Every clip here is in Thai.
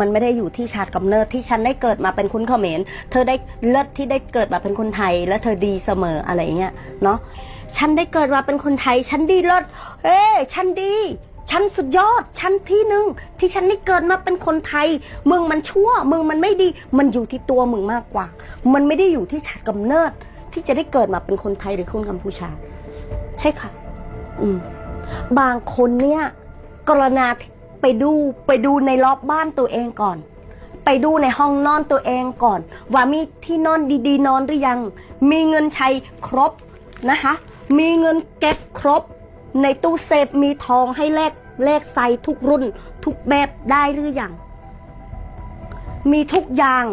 มันไม่ได้อยู่ที่ชาติกำเนิดที่ฉันได้เกิดมาเป็นคนเขมรเธอได้เลิศที่ได้เกิดมาเป็นคนไทย และเธอดีเสมออะไรเงี้ยเนาะฉันได้เกิดมาเป็นคนไทย ฉันดีเลิศเอ้ฉันดีฉันสุดยอด ฉันที่หนึ่งที่ฉันได้เกิดมาเป็นคนไทย มึงมันชั่ว มึงมันไม่ดี มันอยู่ที่ตัวมึงมากกว่า มันไม่ได้อยู่ที่ชาติกำเนิด ที่จะได้เกิดมาเป็นคนไทยหรือคนกัมพูชา ใช่ค่ะ อืม บางคนเนี่ย กรณา ไปดูไปดูในรอบบ้านตัวเองก่อน ไปดูในห้องนอนตัวเองก่อน ว่ามีที่นอนดีๆ นอนหรือยัง มีเงินใช้ครบนะคะ มีเงินเก็บครบ ในตู้เซฟมีทองให้เลขเลขใส่ทุกรุ่น ทุกแบบได้หรือยัง มีทุกอย่าง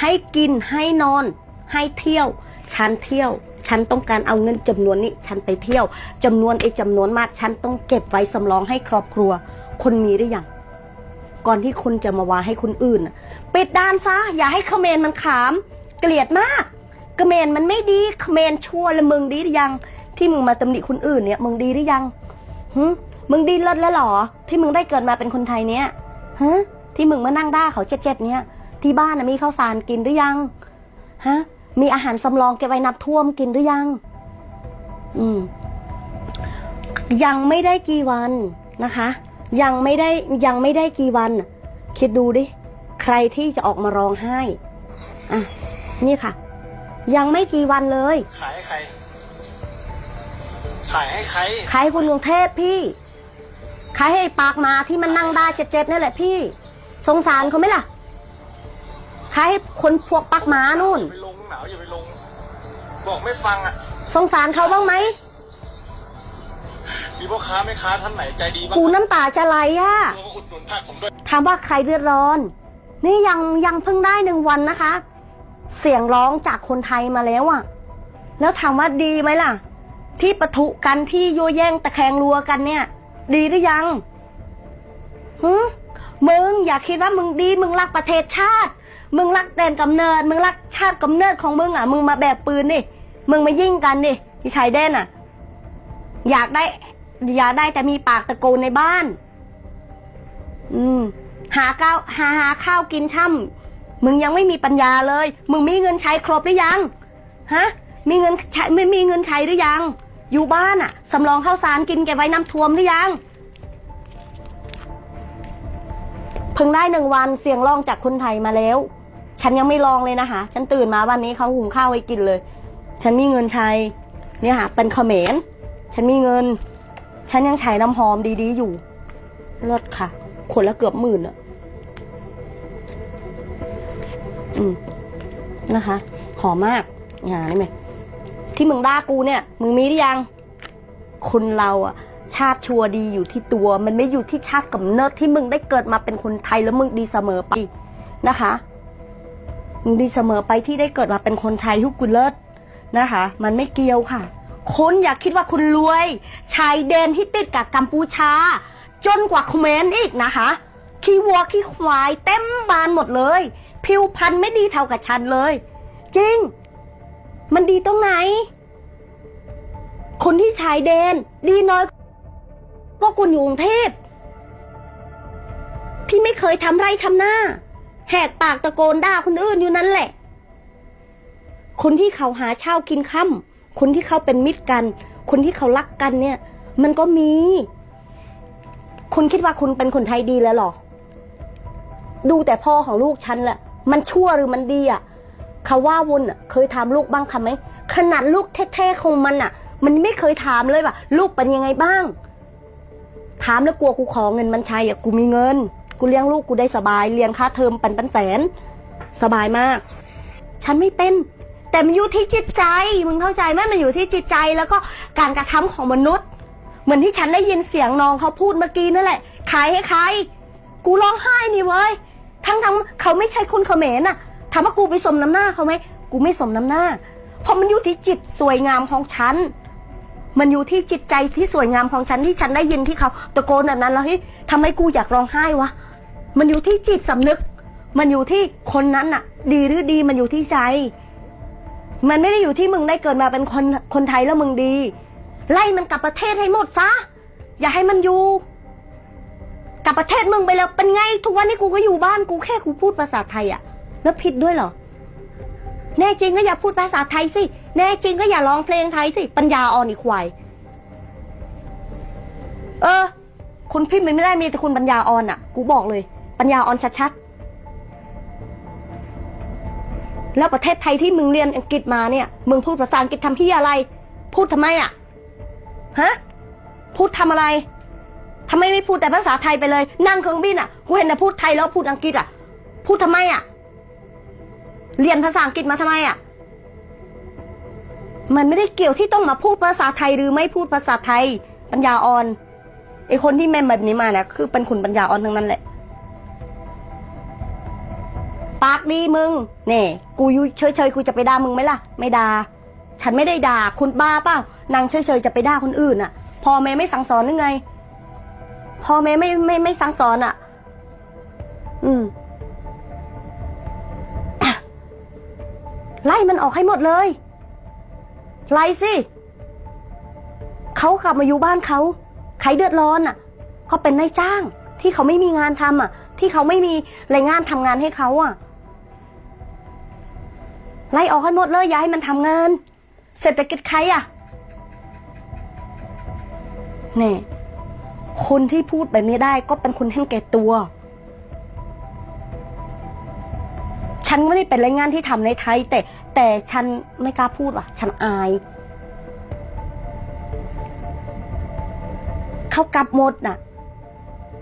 ให้กินให้นอน ให้เที่ยวฉันเที่ยว ฉันต้องการเอาเงินจำนวนนี้ ฉันไปเที่ยวจำนวนไอ้จำนวนมาก ฉันต้องเก็บไว้สำรองให้ครอบครัว คนมีหรือยังก่อนที่คนจะมาวาให้คนอื่น ปิดด้านซะ อย่าให้เขมรมันขาม เกลียดมากเขมรมันไม่ดีเขมรชั่วแล้วมึงดีหรือยัง ที่มึงมาตำหนิคนอื่นเนี่ยมึงดีหรือยังหึมึงดีเลิศแล้วหรอ ที่มึงได้เกิดมาเป็นคนไทยเนี่ยฮะที่มึงมานั่งด่าเขาเจ็ดๆเนี่ย ที่บ้านมีข้าวสารกินหรือยังฮะมีอาหารสำรองเก็บไว้นับท่วมกินหรือยัง อืม ยังไม่ได้กี่วันนะคะ ยังไม่ได้ยังไม่ได้กี่วันน่ะคิดดูดิ ใครที่จะออกมาร้องไห้อะนี่ค่ะ ยังไม่กี่วันเลย ขายให้ใคร ขายให้ใคร ขายให้คนกรุงเทพพี่ ขายให้ปากหมาที่มันนั่งได้เจ็ดๆนี่แหละพี่ สงสารเขาไหมล่ะ ขายให้คนพวกปากหมานู่นอย่าไปลงหนาวอย่าไปลง บอกไม่ฟังอะ สงสารเขาบ้างไหม มีพ่อค้าแม่ค้าท่านไหนใจดีบ้างกูน้ำตาจะไหลอะโทรมาอุดหนุนผักผมด้วยถามว่าใครเดือดร้อน นี่ยังยังเพิ่งได้หนึ่งวันนะคะ เสียงร้องจากคนไทยมาแล้วอะแล้วถามว่าดีไหมล่ะ ที่ปะทุกันที่โยแย่งตะแคงรัวกันเนี่ย ดีหรือยังหืมึงอย่าคิดว่ามึงดีมึงรักประเทศชาติ มึงรักแดนกำเนิด มึงรักชาติกำเนิดของมึงอะ มึงมาแบบปืนดิมึงมายิงกันดิที่ชายแดนอะ อยากได้ อยากได้แต่มีปากตะโกนในบ้าน อืม หาข้าวหาหาข้าวกินช่ำมึงยังไม่มีปัญญาเลย มึงมีเงินใช้ครบหรือยัง ฮะ มีเงินใช้ไม่มีเงินใช้หรือยัง อยู่บ้านอะสำรองข้าวสารกินเก็บไว้น้ำท่วมหรือยังเพิ่งได้หนึ่งวันเสียงร้องจากคนไทยมาแล้ว ฉันยังไม่ลองเลยนะคะ ฉันตื่นมาวันนี้เขาหุงข้าวให้กินเลย ฉันมีเงินใช้เนี่ยค่ะ เป็นคอมเขมร ฉันมีเงิน ฉันยังใช้น้ำหอมดีๆอยู่เลิศค่ะคนละเกือบหมื่นอะอืมนะคะ หอมมากงานี่ไหมที่มึงด่ากูเนี่ย มึงมีหรือยัง คนเราอะชาติชัวดีอยู่ที่ตัว มันไม่อยู่ที่ชาติกำเนิดที่มึงได้เกิดมาเป็นคนไทยแล้วมึงดีเสมอไปนะคะ มึงดีเสมอไปที่ได้เกิดมาเป็นคนไทยทุกกุลเลิศนะคะ มันไม่เกี่ยวค่ะ คุณอย่าคิดว่าคุณรวย ชายแดนที่ติดกับกัมพูชา จนกว่าเขมรอีกนะคะ ขี้วัวขี้ควายเต็มบานหมดเลย ผิวพรรณไม่ดีเท่ากับฉันเลย จริง มันดีตรงไหน คนที่ชายแดนดีน้อยก็คุณอยู่กรุงเทพที่ไม่เคยทำไรทำหน้า แหกปากตะโกนด่าคนอื่นอยู่นั่นแหละ คนที่เขาหาเช่ากินค่ำ คนที่เขาเป็นมิตรกัน คนที่เขารักกันเนี่ย มันก็มี คุณคิดว่าคุณเป็นคนไทยดีแล้วหรอ ดูแต่พ่อของลูกฉันแหละ มันชั่วหรือมันดีอะเขาว่าวุนอะ เคยถามลูกบ้างคำไหมขนาดลูกแท้ๆของมันอะ มันไม่เคยถามเลยว่าลูกเป็นยังไงบ้าง ถามแล้วกลัวกูขอเงินมันใช้อะกูมีเงิน กูเลี้ยงลูกกูได้สบายเรียนค่าเทอมปันปันแสน สบายมาก ฉันไม่เป็น แต่มันอยู่ที่จิตใจมึงเข้าใจไหมมันอยู่ที่จิตใจแล้วก็การกระทำของมนุษย์ เหมือนที่ฉันได้ยินเสียงน้องเขาพูดเมื่อกี้นั่นแหละขายให้ใครกูร้องไห้นี่เว้ยทั้งทั้งๆเขาไม่ใช่คนเขมรน่ะถามว่ากูไปสมน้ำหน้าเขาไหมกูไม่สมน้ำหน้า เพราะมันอยู่ที่จิตสวยงามของฉันมันอยู่ที่จิตใจที่สวยงามของฉันที่ฉันได้ยินที่เขาตะโกนแบบนั้นแล้วเฮ้ยทำให้กูอยากร้องไห้วะมันอยู่ที่จิตสำนึก มันอยู่ที่คนนั้นน่ะ ดีหรือดีมันอยู่ที่ใจ มันไม่ได้อยู่ที่มึงได้เกิดมาเป็นคนคนไทยแล้วมึงดี ไล่มันกลับประเทศให้หมดซะ อย่าให้มันอยู่ กลับประเทศมึงไปแล้วเป็นไง ทุกวันนี้กูก็อยู่บ้านกูแค่กูพูดภาษาไทยอะแล้วผิดด้วยเหรอแน่จริงก็อย่าพูดภาษาไทยสิแน่จริงก็อย่าร้องเพลงไทยสิปัญญาอ่อนอีควายเออคุณพิมพ์มันไม่ได้มีแต่คุณปัญญาอ่อนอะกูบอกเลย ปัญญาอ่อนชัดๆ แล้วประเทศไทยที่มึงเรียนอังกฤษมาเนี่ย มึงพูดภาษาอังกฤษทำพี่อะไร พูดทำไมอะ ฮะ พูดทำอะไรทำไมไม่พูดแต่ภาษาไทยไปเลย นั่งเครื่องบินอะ กูเห็นแต่พูดไทยแล้วพูดอังกฤษอะ พูดทำไมอะ เรียนภาษาอังกฤษมาทำไมอะ มันไม่ได้เกี่ยวที่ต้องมาพูดภาษาไทยหรือไม่พูดภาษาไทย ปัญญาอ่อนไอคนที่แม่แบบนี้มาเนี่ยคือเป็นคนปัญญาอ่อนทั้งนั้นแหละ ปากดีมึงเน่กูอยู่เฉยๆกูจะไปด่ามึงไหมล่ะ ไม่ด่าฉันไม่ได้ด่าคุณบ้าเปล่านางเฉยๆจะไปด่าคนอื่นอะพ่อแม่ไม่สั่งสอนหรือไงพ่อแม่ไม่ไม่ไม่สั่งสอนอะ อืมไล่มันออกให้หมดเลยไล่สิเขากลับมาอยู่บ้านเขาใครเดือดร้อนอะเขาเป็นนายจ้างที่เขาไม่มีงานทำอะ ที่เขาไม่มีแรงงานทำงานให้เขาอะ ไล่ออกให้หมดเลยอย่าให้มันทำงาน เศรษฐกิจใครอะเนี่ยคนที่พูดแบบนี้ได้ก็เป็นคนเห็นแก่ตัว ฉันไม่ได้เป็นแรงงานที่ทำในไทย แต่แต่ฉันไม่กล้าพูดว่ะ ฉันอาย เขากลับหมดน่ะ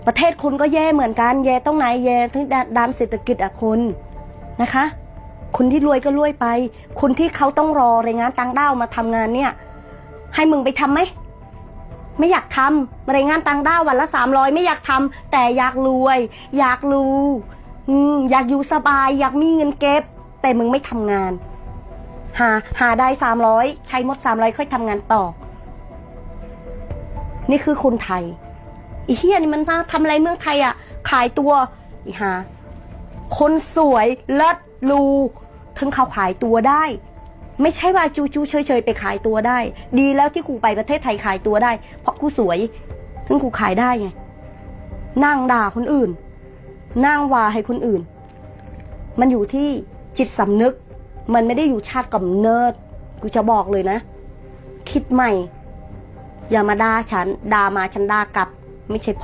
ประเทศคุณก็แย่เหมือนกัน แย่ตรงไหนแย่ที่ด้านเศรษฐกิจอะคุณนะคะ คนที่รวยก็รวยไป คนที่เขาต้องรอแรงงานต่างด้าวมาทำงานเนี่ย ให้มึงไปทำไหม ไม่อยากทำแรงงานต่างด้าววันละสามร้อยไม่อยากทำแต่อยากรวย อยากรู้อืมอยากอยู่สบาย อยากมีเงินเก็บ แต่มึงไม่ทำงาน หาหาได้สามร้อยใช้หมดสามร้อยค่อยทำงานต่อ นี่คือคนไทยอีเฮียนี่มันมาทำอะไรเมืองไทยอะ ขายตัวอีหาคนสวยเลิศ รูถึงเขาขายตัวได้ ไม่ใช่ว่าจูจูเฉยๆไปขายตัวได้ ดีแล้วที่กูไปประเทศไทยขายตัวได้ เพราะกูสวยถึงกูขายได้ไงนั่งด่าคนอื่นนั่งว่าให้คนอื่น มันอยู่ที่จิตสำนึก มันไม่ได้อยู่ชาติกำเนิดกูจะบอกเลยนะ คิดใหม่ อย่ามาด่าฉันด่ามาฉันด่ากลับ ไม่ใช่พ่อ